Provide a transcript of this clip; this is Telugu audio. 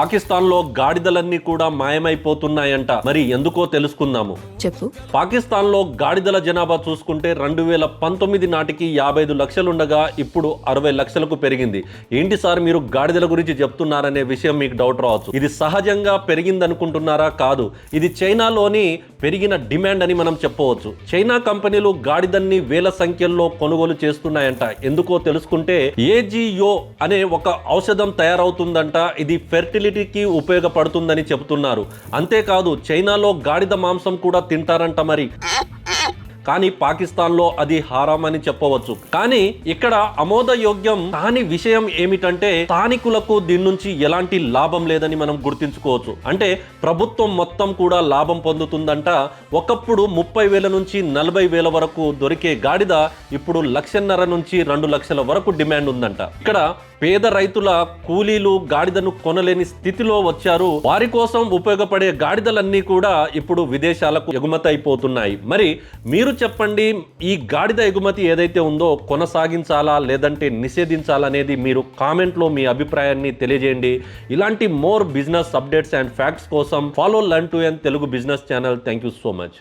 పాకిస్తాన్లో గాడిదలన్నీ కూడా మాయమైపోతున్నాయంట. మరి ఎందుకో తెలుసుకుందాము. చెప్పు. పాకిస్తాన్లో గాడిదల జనాభా చూసుకుంటే రెండు వేల పంతొమ్మిది నాటికి యాభై ఐదు లక్షలుండగా ఇప్పుడు అరవై లక్షలకు పెరిగింది. ఏంటి సార్ మీరు గాడిదల గురించి చెప్తున్నారనే విషయం మీకు డౌట్ రావచ్చు. ఇది సహజంగా పెరిగింది అనుకుంటున్నారా కాదు. ఇది చైనాలోని పెరిగిన డిమాండ్ అని మనం చెప్పవచ్చు. చైనా కంపెనీలు గాడిదన్ని వేల సంఖ్యల్లో కొనుగోలు చేస్తున్నాయంట. ఎందుకో తెలుసుకుంటే ఏజియో అనే ఒక ఔషధం తయారవుతుందంట. ఇది అన్నిటికీ ఉపయోగపడుతుందని చెబుతున్నారు. అంతేకాదు చైనాలో గాడిద మాంసం కూడా తింటారంట మరి. కానీ పాకిస్తాన్లో అది హారాం అని చెప్పవచ్చు. కానీ ఇక్కడ ఆమోదయోగ్యం కాని విషయం ఏమిటంటే స్థానికులకు దీని నుంచి ఎలాంటి లాభం లేదని మనం గుర్తించుకోవచ్చు. అంటే ప్రభుత్వం మొత్తం కూడా లాభం పొందుతుందంట. ఒకప్పుడు ముప్పై వేల నుంచి నలభై వేల వరకు దొరికే గాడిద ఇప్పుడు లక్షన్నర నుంచి రెండు లక్షల వరకు డిమాండ్ ఉందంట. ఇక్కడ పేద రైతుల కూలీలు గాడిదను కొనలేని స్థితిలో వచ్చారు. వారి కోసం ఉపయోగపడే గాడిదలన్నీ కూడా ఇప్పుడు విదేశాలకు ఎగుమతి అయిపోతున్నాయి మరి మీరు చెప్పండి ఈ గాడిద ఎగుమతి ఏదైతే ఉందో కొనసాగించాలా లేదంటే నిషేధించాలనేది మీరు కామెంట్లో మీ అభిప్రాయాన్ని తెలియజేయండి. ఇలాంటి more business updates and facts కోసం follow learn to earn Telugu business channel. Thank you so much.